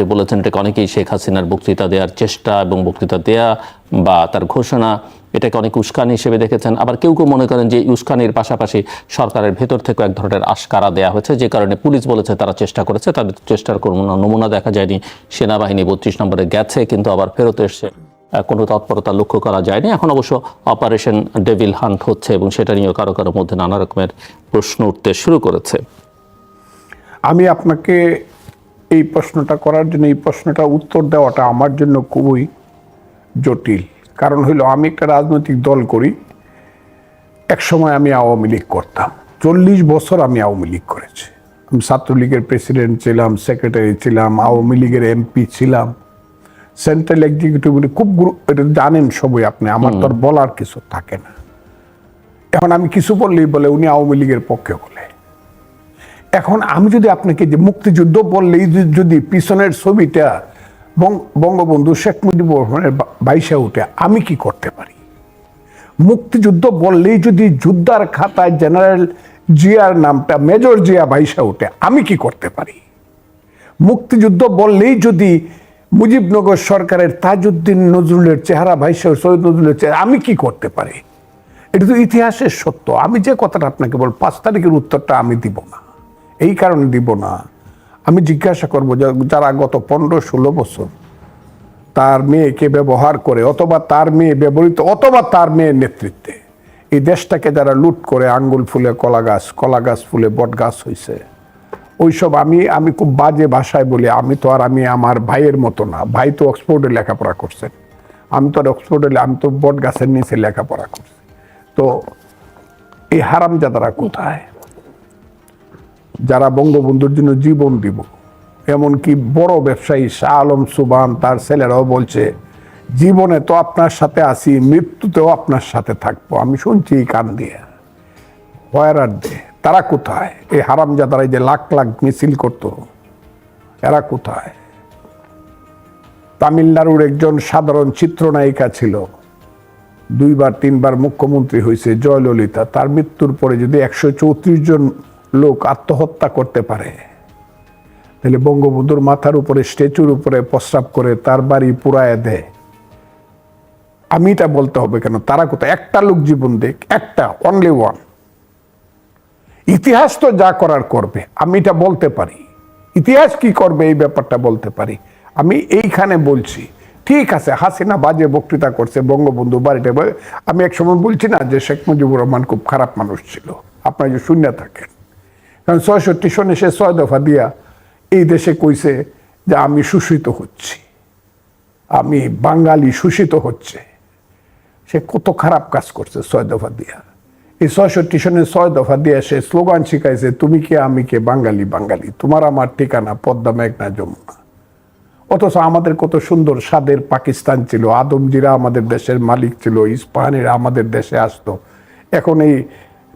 যেমনটি বলেছেন এটাকে অনেকেই শেখ হাসিনার বক্তৃতা দেওয়ার চেষ্টা এবং বক্তৃতা দেয়া বা তার ঘোষণা, এটাকে অনেক উস্কানি হিসেবে দেখেছেন। আবার কেউ কেউ মনে করেন যে উস্কানির পাশাপাশি সরকারের ভেতর থেকে এক ধরনের আশকারা দেওয়া হয়েছে, যে কারণে পুলিশ বলেছে তারা চেষ্টা করেছে, তাদের চেষ্টার কোনো নমুনা দেখা যায়নি। সেনাবাহিনী বত্রিশ নম্বরে গেছে, কিন্তু আবার ফেরত এসছে। কোনো তৎপরতা লক্ষ্য করা যায়নি। এখন অবশ্য অপারেশন ডেভিল হান্ট হচ্ছে এবং সেটা নিয়েও কারও কারও মধ্যে নানা রকমের প্রশ্ন উঠতে শুরু করেছে। আমি আপনাকে এই প্রশ্নটা করার জন্য এই প্রশ্নটা উত্তর দেওয়াটা আমার জন্য খুবই জটিল। কারণ হইল আমি একটা রাজনৈতিক দল করি এক সময় আমি আওয়ামী লীগ করতাম। চল্লিশ বছর আমি আওয়ামী লীগ করেছি। আমি ছাত্রলীগের প্রেসিডেন্ট ছিলাম সেক্রেটারি ছিলাম আওয়ামী লীগের এমপি ছিলাম সেন্ট্রাল এক্সিকিউটিভ খুব গুরু এটা জানেন সবই আপনি আমার তো আর বলার কিছু থাকে না। এখন আমি কিছু বললেই বলে উনি আওয়ামী লীগের পক্ষে বলে। এখন আমি যদি আপনাকে যে মুক্তিযুদ্ধ বললেই যদি- পিছনের ছবিটা বঙ্গবন্ধু শেখ মুজিবুর রহমানের বাইশে উঠে, আমি কি করতে পারি? মুক্তিযুদ্ধ বললেই যদি যুদ্ধার খাতায় জেনারেল জিয়ার নামটা, মেজর জিয়া বাইশে উঠে, আমি কি করতে পারি? মুক্তিযুদ্ধ বললেই যদি মুজিবনগর সরকারের তাজউদ্দিন নজরুলের চেহারা ভাইসা সৈয়দ নজরুলের চেহারা, আমি কি করতে পারি? এটা তো ইতিহাসের সত্য। আমি যে কথাটা আপনাকে বল পাঁচ তারিখের উত্তরটা আমি দিব না। এই কারণে দিব না। আমি জিজ্ঞাসা করব যারা গত পনেরো ষোলো বছর তার মেয়েকে ব্যবহার করে অথবা তার মেয়ে ব্যবহৃত অথবা তার মেয়ের নেতৃত্বে এই দেশটাকে যারা লুট করে আঙ্গুল ফুলে কলা গাছ কলা গাছ ফুলে বট গাছ হয়েছে ওইসব আমি আমি খুব বাজে ভাষায় বলি, আমি তো আর আমি আমার ভাইয়ের মতো না। ভাই তো অক্সফোর্ডে লেখাপড়া করছেন আমি তো আর অক্সফোর্ডে আমি তো বট গাছের নিচে লেখাপড়া করছি। তো এই হারাম হারামজাদারা কোথায়? যারা বঙ্গবন্ধুর জন্য জীবন দিব। এমনকি বড় ব্যবসায়ী শাহ আলম সুবান তার ছেলেরাও বলছে, জীবনে তো আপনার সাথে আছি, মৃত্যুতেও আপনার সাথে থাকব। আমি শুনছি এই কান দিয়ে। হয়রার দে, তারা কোথায়? এই হারামজাদারা যে লাখ লাখ মিছিল করতো, এরা কোথায়? তামিলনাড়ুর একজন সাধারণ চিত্রনায়িকা ছিল। দুইবার, তিনবার মুখ্যমন্ত্রী হয়েছে জয়ললিতা। তার মৃত্যুর পরে যদি একশো চৌত্রিশ জন লোক আত্মহত্যা করতে পারে। তাহলে বঙ্গবন্ধুর মাথার উপরে, স্ট্যাচুর উপরে প্রস্রাব করে তার বাড়ি পুরায় দেয়। আমি এটা বলতে হবে কেন? তারা কোথায়? একটা লোক জীবন দেখ, একটা অনলি ওয়ান ইতিহাস তো যা করার করবে আমি এটা বলতে পারি। ইতিহাস কি করবে এই ব্যাপারটা বলতে পারি। আমি এইখানে বলছি, ঠিক আছে, হাসিনা বাজে বক্তৃতা করছে, বঙ্গবন্ধু বাড়িটা আমি এক সময় বলছি না যে শেখ মুজিবুর রহমান খুব খারাপ মানুষ ছিল। আপনারা যে শূন্য থাকেন। কারণ ছয়ষট্টি সনে সে ছয় দফা দিয়া এই দেশে কইছে যে আমি শোষিত হচ্ছি। আমি বাঙালি শোষিত হচ্ছে। সে কত খারাপ কাজ করছে ছয় দফা দিয়া এই ছয়ষট্টি সনে ছয় দফা দিয়ে সে স্লোগান শিখাইছে, তুমি কে, আমি কে? বাঙালি বাঙালি। তোমার আমার ঠিকানা, পদ্মা মেঘনা যমুনা। অথচ আমাদের কত সুন্দর স্বাদের পাকিস্তান ছিল, আদমজিরা আমাদের দেশের মালিক ছিল, ইস্পাহানিরা আমাদের দেশে আসতো। এখন এই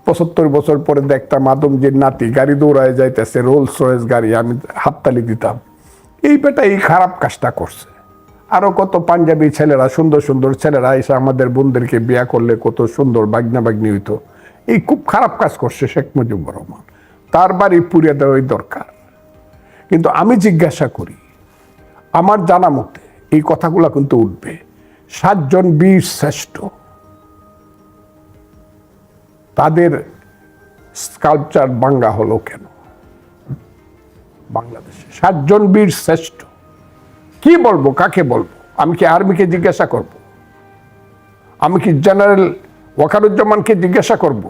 পঁচাত্তর বছর পরে দেখতাম আদমজির নাতি গাড়ি দৌড়ায় যাইতেছে রোলস রয়েস গাড়ি আমি হাততালি দিতাম। এই বেটা এই খারাপ কাজটা করছে। আরও কত পাঞ্জাবি ছেলেরা, সুন্দর সুন্দর ছেলেরা এসে আমাদের বোনদেরকে বিয়া করলে কত সুন্দর বাগনা বাগনি হইতো। এই খুব খারাপ কাজ করছে শেখ মুজিবুর রহমান। তার বাড়ি পুড়িয়ে দেওয়াই দরকার। কিন্তু আমি জিজ্ঞাসা করি, আমার জানা মতে এই কথাগুলো কিন্তু উঠবে। সাতজন বীর শ্রেষ্ঠ। স্কাল্পচার বাঙ্গা হলো কেন? বাংলাদেশে সাতজন বীর শ্রেষ্ঠ। কি বলব, কাকে বলব? আমি কি আর্মিকে জিজ্ঞাসা করব? আমি কি জেনারেল ওয়াকারুজ্জামানকে জিজ্ঞাসা করব?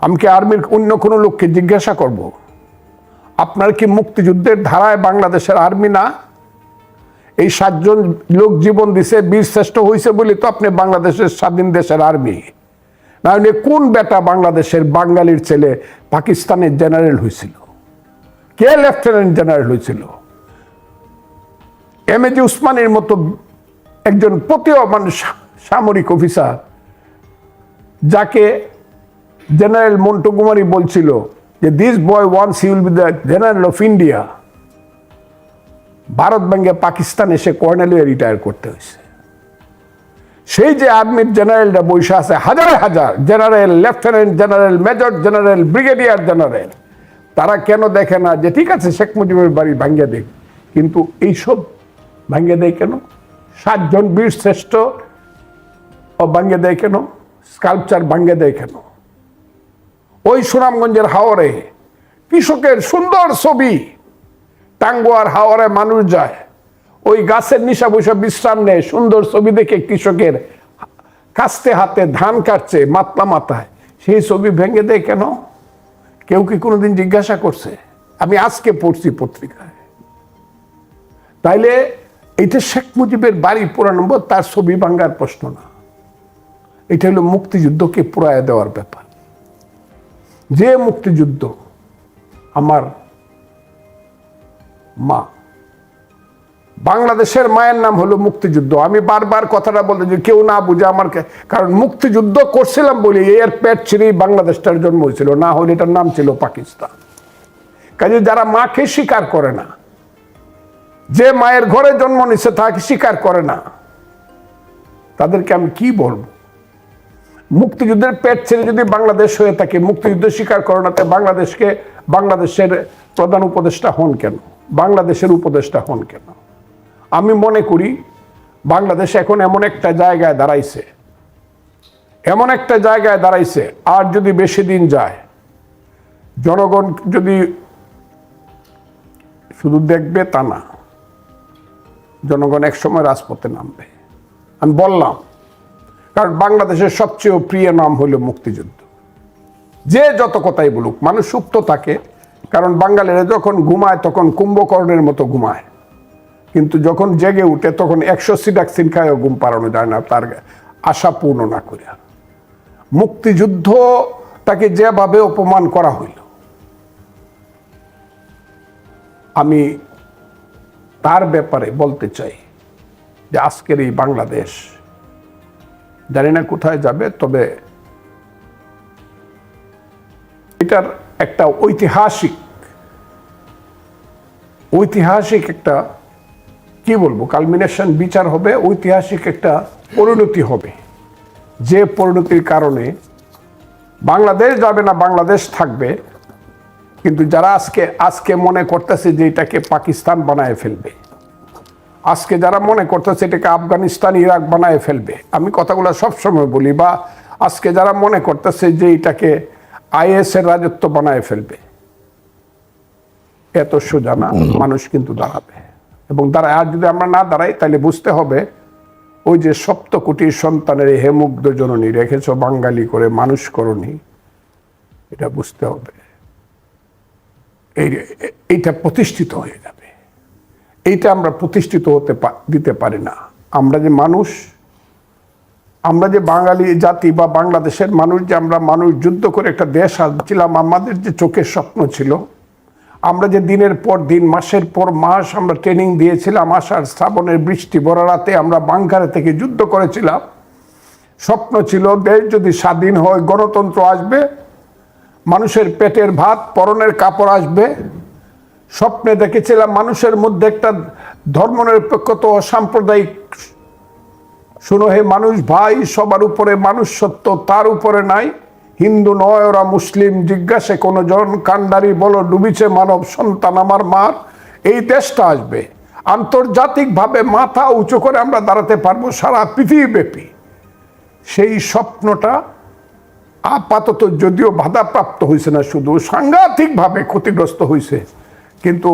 আমি কি আর্মির অন্য কোনো লোককে জিজ্ঞাসা করব? আপনার কি মুক্তিযুদ্ধের ধারায় বাংলাদেশের আর্মি না? এই সাতজন লোক জীবন দিছে, বীর শ্রেষ্ঠ হয়েছে বলে তো আপনি বাংলাদেশের স্বাধীন দেশের আর্মি। না হলে কোন বেটা বাংলাদেশের বাঙালির ছেলে পাকিস্তানের জেনারেল হয়েছিল? কে লেফটেন্যান্ট জেনারেল হয়েছিল? এম এ জি উসমানের মতো একজন প্রতীয়মান সামরিক অফিসার যাকে জেনারেল মন্টু কুমারী বলছিল যে this boy once you'll be the general of India Bharat ব্যাঙ্গে Pakistan এসে কর্নেল হয়ে রিটায়ার করতে হয়েছে। সেই যে আর্মির জেনারেলরা বৈশা আছে, হাজার হাজার general lieutenant general major general brigadier general তারা কেন দেখে না যে ঠিক আছে, শেখ মুজিবের বাড়ি ভাঙ্গে দেখ কিন্তু এইসব ভাঙ্গে দেয় কেন? সাতজন বীর শ্রেষ্ঠ ও ভাঙ্গে দেয় কেন? স্কাল্পচার ভাঙ্গে দেয় কেন? ওই সুনামগঞ্জের হাওরে কৃষকের সুন্দর ছবি, টাঙ্গুয়ার হাওরে মানুষ যায় ওই গাছের নিশা বসে বিশ্রাম নেয়, সুন্দর ছবি দেখে কৃষকের কাস্তে হাতে ধান কাটছে মাতলা মাথায়। সেই ছবি ভেঙে দেয় কেন? কেউ কি কোনোদিন জিজ্ঞাসা করছে? আমি আজকে পড়ছি পত্রিকায়। তাইলে এটা শেখ মুজিবের বাড়ি পুরা নম্বর, তার ছবি ভাঙ্গার প্রশ্ন না। এটা হলো মুক্তিযুদ্ধকে পুরায় দেওয়ার ব্যাপার। যে মুক্তিযুদ্ধ আমার মা বাংলাদেশের মায়ের নাম হলো মুক্তিযুদ্ধ। আমি বারবার কথাটা বলতে যে কেউ না বুঝে আমারকে কারণ মুক্তিযুদ্ধ করছিলাম বলে এর পেট ছিঁড়েই বাংলাদেশটার জন্ম হয়েছিল, না হলে এটার নাম ছিল পাকিস্তান। কাজে যারা মাকে স্বীকার করে না, যে মায়ের ঘরে জন্ম নিচ্ছে তাকে স্বীকার করে না, তাদেরকে আমি কি বলব? মুক্তিযুদ্ধের পেট ছেড়ে যদি বাংলাদেশ হয়ে থাকে, মুক্তিযুদ্ধ স্বীকার করে না তাই বাংলাদেশকে বাংলাদেশের প্রধান উপদেষ্টা হন কেন? বাংলাদেশের উপদেষ্টা হন কেন? আমি মনে করি বাংলাদেশ এখন এমন একটা জায়গায় দাঁড়াইছে। এমন একটা জায়গায় দাঁড়াইছে, আর যদি বেশি দিন যায়, জনগণ যদি শুধু দেখবে তা না, জনগণ একসময় রাজপথে নামবে। আমি বললাম, কারণ বাংলাদেশের সবচেয়ে প্রিয় নাম হলো মুক্তিযুদ্ধ। যে যত কথাই বলুক, মানুষ সুপ্ত থাকে, কারণ বাঙালিরা যখন ঘুমায় তখন কুম্ভকর্ণের মতো ঘুমায়। কিন্তু যখন জেগে উঠে তখন একশো সিডাক্সিন খায়ও ঘুম পাড়ানো যায় না, তার আশা পূর্ণ না করে মুক্তিযুদ্ধ তাকে যেভাবে অপমান করা হইল, আমি তার ব্যাপারে বলতে চাই যে আজকের এই বাংলাদেশ জানি না কোথায় যাবে, তবে এটার একটা ঐতিহাসিক ঐতিহাসিক একটা কি বলব? কালমিনেশন বিচার হবে ঐতিহাসিক একটা পরিণতি হবে। যে পরিণতির কারণে বাংলাদেশ যাবে না বাংলাদেশ থাকবে। কিন্তু যারা আজকে আজকে মনে করতেছে যে এটাকে পাকিস্তান বানায় ফেলবে আজকে যারা মনে করতেছে এটাকে আফগানিস্তান ইরাক বানায় ফেলবে আমি কথাগুলো সবসময় বলি বা আজকে যারা মনে করতেছে যে এটাকে আইএস এর রাজত্ব বানায় ফেলবে এত সোজা না মানুষ কিন্তু দাঁড়াবে। এবং দাঁড়ায় আর যদি আমরা না দাঁড়াই, তাহলে বুঝতে হবে ওই যে সপ্ত কোটি সন্তানের হেমুগ্ধ জননী, রেখেছ বাঙালি করে, মানুষ করনি, এটা বুঝতে হবে। এই এইটা প্রতিষ্ঠিত হয়ে যাবে। এইটা আমরা প্রতিষ্ঠিত হতে দিতে পারি না। আমরা যে মানুষ, আমরা যে বাঙালি জাতি বা বাংলাদেশের মানুষ, যে আমরা মানুষ, যুদ্ধ করে একটা দেশ আসছিলাম আমাদের যে চোখের স্বপ্ন ছিল আমরা যে দিনের পর দিন, মাসের পর মাস আমরা ট্রেনিং দিয়েছিলাম, আষাঢ় শ্রাবণের বৃষ্টি বড় রাতে আমরা বাংকারে থেকে যুদ্ধ করেছিলাম। স্বপ্ন ছিল দেশ যদি স্বাধীন হয়, গণতন্ত্র আসবে, মানুষের পেটের ভাত, পরনের কাপড় আসবে। স্বপ্নে দেখেছিলাম মানুষের মধ্যে একটা ধর্মনিরপেক্ষত ও সাম্প্রদায়িক শুনো হে মানুষ, ভাই, সবার উপরে মানুষ সত্য, তার উপরে নাই। হিন্দু নয়, ওরা মুসলিম, জিজ্ঞাসে কোনো জন কান্ডারি, বলো, ডুবিছে মানব সন্তান আমার মার। এই দেশটা আসবে। আন্তর্জাতিকভাবে মাথা উঁচু করে আমরা দাঁড়াতে পারব সারা পৃথিবীব্যাপী। সেই স্বপ্নটা আপাতত যদিও বাধাপ্রাপ্ত হয়েছে না, শুধু সাংঘাতিকভাবে ক্ষতিগ্রস্ত হয়েছে কিন্তু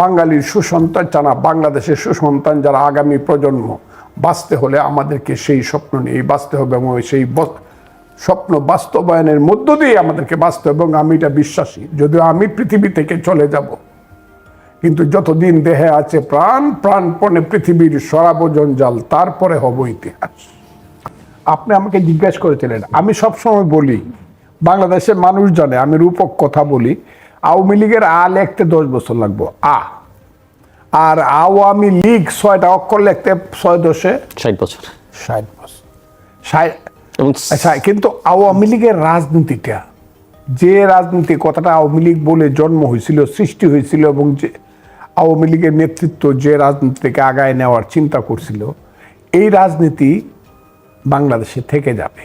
বাঙালির সুসন্তান জানা বাংলাদেশের সুসন্তান যারা আগামী প্রজন্ম, বাঁচতে হলে আমাদেরকে সেই স্বপ্ন নিয়েই বাঁচতে হবে এবং সেই স্বপ্ন বাস্তবায়নের মধ্য দিয়ে আমাদেরকে বাঁচতে এবং আমি এটা বিশ্বাসী যদিও আমি পৃথিবী থেকে চলে যাব। কিন্তু যতদিন দেহে আছে প্রাণ প্রাণপণে পৃথিবীর সরাব জঞ্জাল তারপরে হব ইতিহাস। আপনি আমাকে জিজ্ঞেস করেছিলেন আমি সবসময় বলি বাংলাদেশের মানুষ জানে আমি রূপক কথা বলি আওয়ামী লীগের আ লিখতে দশ বছর লাগবো। আ। আর আওয়ামী লীগ ছয়টা অক্ষর লিখতে ছয় দশে? ষাট বছর। ষাট বছর। ষাট এবং আচ্ছা কিন্তু আওয়ামী লীগের রাজনীতিটা যে রাজনীতি কথাটা আওয়ামী লীগ বলে জন্ম হয়েছিল সৃষ্টি হয়েছিল এবং যে আওয়ামী লীগের নেতৃত্ব যে রাজনীতিকে আগায় নেওয়ার চিন্তা করছিল এই রাজনীতি বাংলাদেশে থেকে যাবে।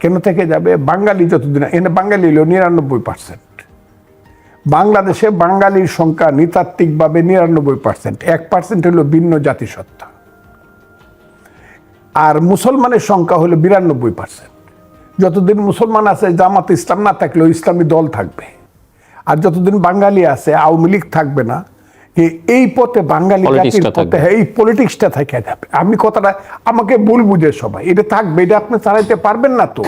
কেন থেকে যাবে? বাঙালি যতদিন এনে বাঙালি হলো নিরানব্বই পার্সেন্ট বাংলাদেশে বাঙালির সংখ্যা নৃতাত্ত্বিকভাবে নিরানব্বই পার্সেন্ট এক পার্সেন্ট হলো ভিন্ন জাতিসত্তা। আর মুসলমানের সংখ্যা হলো বিরানব্বই পার্সেন্ট যতদিন মুসলমান আছে জামাত ইসলাম না থাকলেও ইসলামী দল থাকবে। আর যতদিন বাঙালি আছে আওয়ামী লীগ থাকবে না এই পথে বাঙালি জাতির পথে এই পলিটিক্সটা থেকে যাবে। আমি কথাটা আমাকে ভুল বুঝে সবাই। এটা থাকবে এটা আপনি চালাইতে পারবেন না তো।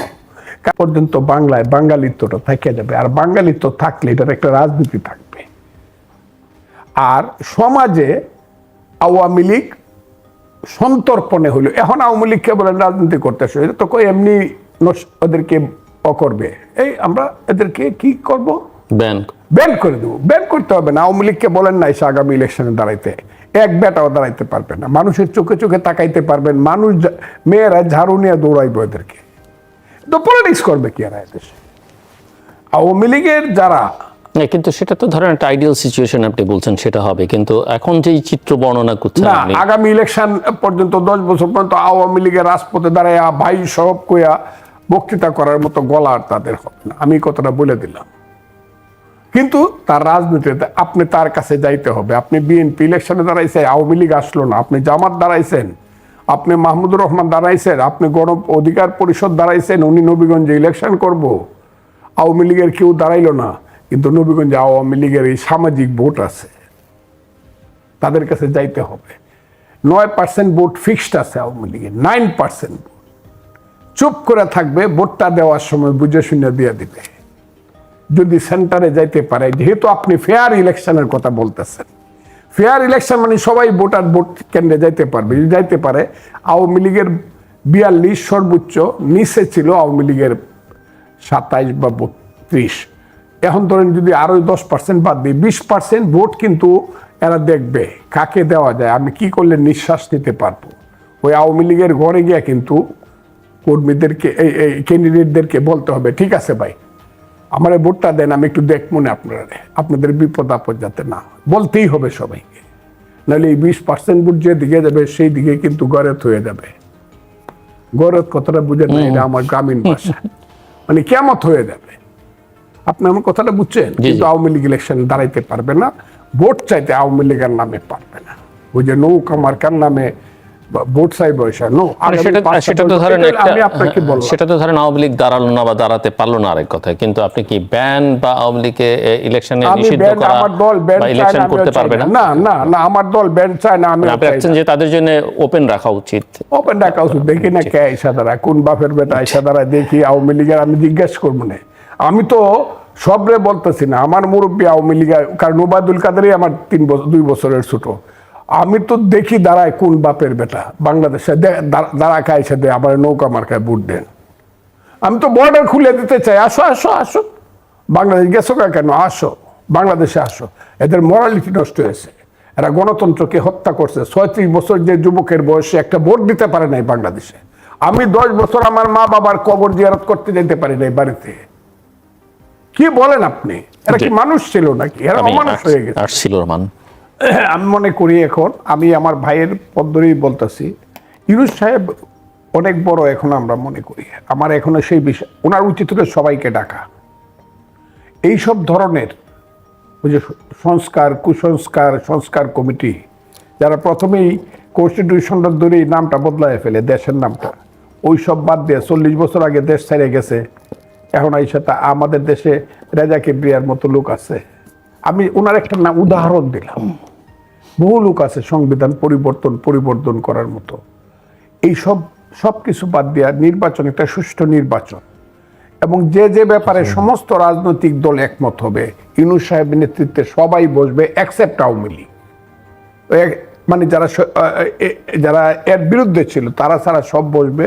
পর্যন্ত বাংলায় বাঙালিত্বটা থেকে যাবে। আর বাঙালিত্ব থাকলে এটার একটা রাজনীতি থাকবে। আর সমাজে আওয়ামী লীগ সন্তর্পণে হইল। এখন আওয়ামী লীগকে বলেন রাজনীতি করতেছে এটা তো কই এমনি ওদেরকে অ করবে। এই আমরা এদেরকে কি করব? ব্যান। ব্যান করে দেবো। ব্যান করতে হবে না। আওয়ামী লীগকে বলেন না এসে আগামী ইলেকশনে দাঁড়াইতে। এক বেটাও দাঁড়াইতে পারবে না। মানুষের চোখে চোখে তাকাইতে পারবেন। মানুষ মেয়েরা ঝাড়ু নিয়ে দৌড়াইবে ওদেরকে। তো পলিটিক্স করবে কি আর দেশে আওয়ামী লীগের যারা কিন্তু সেটা তো ধরেন একটা আইডিয়াল সিচুয়েশন আপনি বলছেন সেটা হবে। কিন্তু এখন যেই চিত্র বর্ণনা করছেন না আগামী ইলেকশন পর্যন্ত দশ বছর পর্যন্ত আওয়ামী লীগের রাজপথে দাঁড়ায় ভাই সব কইয়া বক্তৃতা করার মতো গলা আর তাদের হবে না। আমি কথাটা বলে দিলাম। কিন্তু তার রাজনীতিতে আপনি তার কাছে যাইতে হবে। আপনি বিএনপি ইলেকশনে দাঁড়াইছে আওয়ামী লীগ আসলো না। আপনি জামাত দাঁড়াইছেন আপনি মাহমুদুর রহমান দাঁড়াইছেন আপনি গণ অধিকার পরিষদ দাঁড়াইছেন উনি নবীগঞ্জে ইলেকশন করব। আওয়ামী লীগের কেউ দাঁড়াইলো না। কিন্তু নবীগঞ্জে আওয়ামী লীগের এই সামাজিক ভোট আছে, তাদের কাছে যাইতে হবে। নয় পার্সেন্ট ভোট ফিক্সড আছে আওয়ামী লীগের নাইন পার্সেন্ট চুপ করে থাকবে, ভোটটা দেওয়ার সময় বুঝে শুনে দিয়ে দিবে। যদি সেন্টারে যাইতে পারে, যেহেতু আপনি ফেয়ার ইলেকশনের কথা বলতেছেন ফেয়ার ইলেকশন মানে সবাই ভোটার ভোট কেন্দ্রে যাইতে পারবে। যদি যাইতে পারে, আওয়ামী লীগের বিয়াল্লিশ সর্বোচ্চ নিচে ছিল আওয়ামী লীগের সাতাইশ বা বত্রিশ। এখন ধরেন যদি আরও দশ পার্সেন্ট বাদ দিই বিশ পার্সেন্ট ভোট কিন্তু এরা দেখবে কাকে দেওয়া যায় আমি কি করলে নিঃশ্বাস নিতে পারব? ওই আওয়ামী লীগের ঘরে গিয়া কিন্তু কর্মীদেরকে এই এই ক্যান্ডিডেটদেরকে বলতে হবে ঠিক আছে ভাই আমার এই ভোটটা দেন আমি একটু দেখব না আপনারা আপনাদের বিপদ আপদ যাতে না বলতেই হবে সবাইকে। নাহলে এই বিশ পার্সেন্ট ভোট যে দিকে যাবে সেই দিকে কিন্তু গরত হয়ে যাবে। গরত কথাটা বুঝে না এটা আমার গ্রামীণ ভাষা। মানে কেমত হয়ে যাবে। আপনি আমার কথাটা বুঝছেন? কিন্তু আওয়ামী লীগ ইলেকশন দাঁড়াইতে পারবে না ভোট চাইতে আওয়ামী লীগের নামে পারবে না। ওই যে নৌকা মার্কার নামে ভোট চাই বয়সা নো মানে সেটা সেটা তো ধরেন আমি আপনাকে হ্যাঁ, সেটা তো ধরেন আওয়ামী লীগ দাঁড়াল না বা দাঁড়াতে পারল না আরেক কথা কিন্তু আপনি কি ব্যান বা আওয়ামী লীগকে ইলেকশনে নিষিদ্ধ করা আমার দল ইলেকশন করতে পারবে না। না? না না আমার দল চায় না আমি আপনি ভাবছেন যে তাদের জন্য ওপেন রাখা উচিত? ওপেন ডাকা উচিত। দেখি না কে আইসা দ্বারা কোন বাপের বেটা আইসা দ্বারা দেখি আওয়ামী লীগের আমি জিজ্ঞেস করব না। আমি তো সবরে বলতেছি না, আমার মুরব্বী আওয়ামী লীগের, কারণ ওবায়দুল কাদেরই আমার তিন বছর দুই বছরের ছোট। আমি তো দেখি দাঁড়ায় কোন বাপের বেটা, বাংলাদেশে দাঁড়া খাইছে দে আমার নৌকা মার্কায় ভোট দেন। আমি তো বর্ডার খুলে দিতে চাই, আসো আসো আসো। বাংলাদেশ গেছো কেন? আসো, বাংলাদেশে আসো। এদের মরালিটি নষ্ট হয়েছে। এরা গণতন্ত্রকে হত্যা করছে। ছয়ত্রিশ বছর যে যুবকের বয়সে একটা ভোট দিতে পারে নাই বাংলাদেশে। আমি দশ বছর আমার মা বাবার কবর জিয়ারত করতে যেতে পারি নাই বাড়িতে। কি বলেন আপনি? এরা কি মানুষ ছিল নাকি? এরা অমানুষ হয়ে গেছে। আসছিল রহমান আমি মনে করি এখন আমি আমার ভাইয়ের পদ্ধরেই বলতেছি ইউনুস সাহেব অনেক বড় এখন আমরা মনে করি। আমার এখনও সেই বিষয় ওনার উচিত হলো সবাইকে ডাকা। এইসব ধরনের ওই যে সংস্কার কুসংস্কার সংস্কার কমিটি যারা প্রথমেই কনস্টিটিউশনটা ধরেই নামটা বদলায় ফেলে দেশের নামটা। ওই সব বাদ দিয়ে চল্লিশ বছর আগে দেশ ছেড়ে গেছে। এখন এই সাথে আমাদের দেশে রেজা কিবরিয়ার মতো লোক আছে। আমি ওনার একটা নাম উদাহরণ দিলাম। বহু লোক আছে সংবিধান পরিবর্তন পরিবর্তন করার মতো। এই সব সব কিছু বাদ দেওয়া নির্বাচন একটা সুষ্ঠু নির্বাচন। এবং যে যে ব্যাপারে সমস্ত রাজনৈতিক দল একমত হবে ইউনুস সাহেবের নেতৃত্বে সবাই বসবে অ্যাকসেপ্ট আওয়ামী লীগ। মানে যারা যারা এর বিরুদ্ধে ছিল তারা ছাড়া সব বসবে।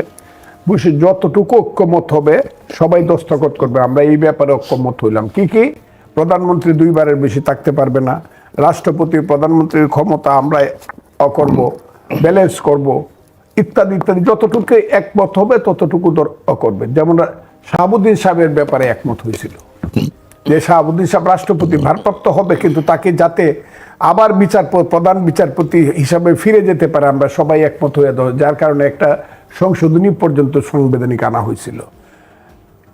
বসে যতটুকু ঐক্যমত হবে, সবাই দস্তখত করবে। আমরা এই ব্যাপারে ঐক্যমত হইলাম। কি কি? প্রধানমন্ত্রী দুইবারের বেশি থাকতে পারবে না। রাষ্ট্রপতি, প্রধানমন্ত্রীর ক্ষমতা আমরা অকরব ব্যালেন্স করব, ইত্যাদি ইত্যাদি। যতটুকু একমত হবে, ততটুকু করবে যেমন শাহাবুদ্দিন সাহেবের ব্যাপারে একমত হয়েছিল। যে শাহাবুদ্দিন সাহেব রাষ্ট্রপতি, ভারপ্রাপ্ত হবে, কিন্তু তাকে যাতে আবার বিচার প্রধান বিচারপতি হিসাবে ফিরে যেতে পারে, আমরা সবাই একমত হয়ে যার কারণে একটা সংশোধনী পর্যন্ত সাংবিধানিক আনা হয়েছিল।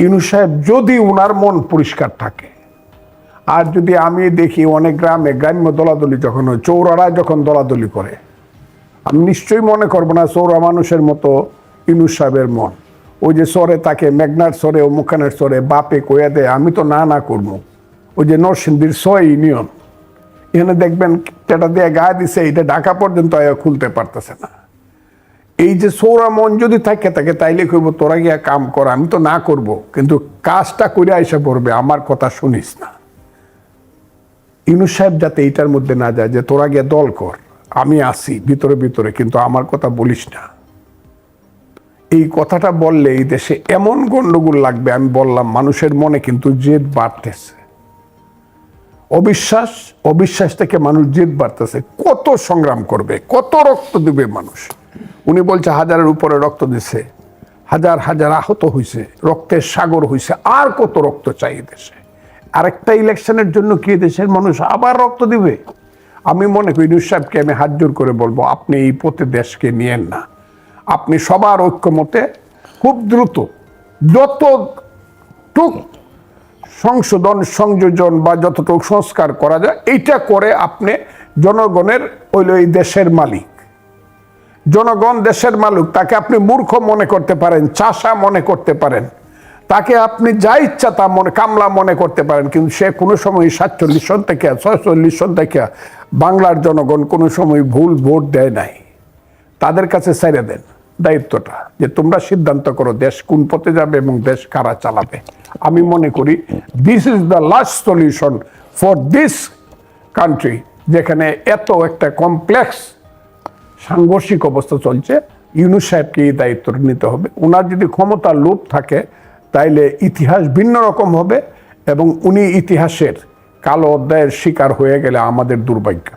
ইউনুস সাহেব, যদি উনার মন পরিষ্কার থাকে, আর যদি আমি দেখি অনেক গ্রামে গ্রাম্য দলাদলি যখন হয়, চৌরারা যখন দলাদলি করে, আমি নিশ্চয়ই মনে করব না চৌরা মানুষের মতো ইনুস সাহেবের মন। ওই যে সরে তাকে মেঘনার সরে ও মুখানের সরে বাপে কয়ে দেয়, আমি তো না না করব। ওই যে নরসিংদীর ছয় ইউনিয়ন এখানে দেখবেন যেটা দিয়ে গায়ে দিছে, এটা ঢাকা পর্যন্ত খুলতে পারতেছে না। এই যে সৌরা মন যদি থাকে থাকে, তাইলে কইব, তোরা গিয়া কাম কর, আমি তো না করব। কিন্তু কাজটা করে আইসা পড়বে, আমার কথা শুনিস না। ইউনুস সাহেব যাতে এইটার মধ্যে না যায় যে, তোরা গিয়া দল কর, আমি আসি, ভিতরে ভিতরে, কিন্তু আমার কথা বলিস না। এই কথাটা বললে এই দেশে এমন গন্ডগোল লাগবে, আমি বললাম, মানুষের মনে কিন্তু জেদ বাড়তেছে। অবিশ্বাস অবিশ্বাস থেকে মানুষ জেদ বাড়তেছে। কত সংগ্রাম করবে, কত রক্ত দিবে মানুষ। উনি বলছে, হাজারের উপরে রক্ত দিছে। হাজার হাজার আহত হয়েছে রক্তের সাগর হয়েছে আর কত রক্ত চাই দেশে? আরেকটা ইলেকশনের জন্য কি দেশের মানুষ আবার রক্ত দিবে? আমি মনে করি ইউনুস সাহেবকে আমি হাত জোর করে বলব, আপনি এই পথে দেশকে নিয়েন না। আপনি সবার ঐক্যমতে খুব দ্রুত যত টুক সংশোধন, সংযোজন বা যতটুকু সংস্কার করা যায়, এইটা করে আপনি জনগণের হইল এই দেশের মালিক। জনগণ দেশের মালিক, তাকে আপনি মূর্খ মনে করতে পারেন, চাষা মনে করতে পারেন। তাকে আপনি যা ইচ্ছা তা মনে, কামলা মনে করতে পারেন, কিন্তু সে কোনো সময় সাতচল্লিশ সন থেকে, ছয়চল্লিশ সন থেকে বাংলার জনগণ কোনো সময় ভুল ভোট দেয় নাই। তাদের কাছে ছেড়ে দেন দায়িত্বটা, যে তোমরা সিদ্ধান্ত করো দেশ কোন পথে যাবে এবং দেশ কারা চালাবে। আমি মনে করি this is the last solution for this country যেখানে এত একটা কমপ্লেক্স সাংঘর্ষিক অবস্থা চলছে। ইউনুস সাহেবকে এই দায়িত্ব নিতে হবে। ওনার যদি ক্ষমতার লোভ থাকে, তাইলে ইতিহাস ভিন্ন রকম হবে এবং উনি ইতিহাসের কালো অধ্যায়ের শিকার হয়ে গেলে আমাদের দুর্ভাগ্য।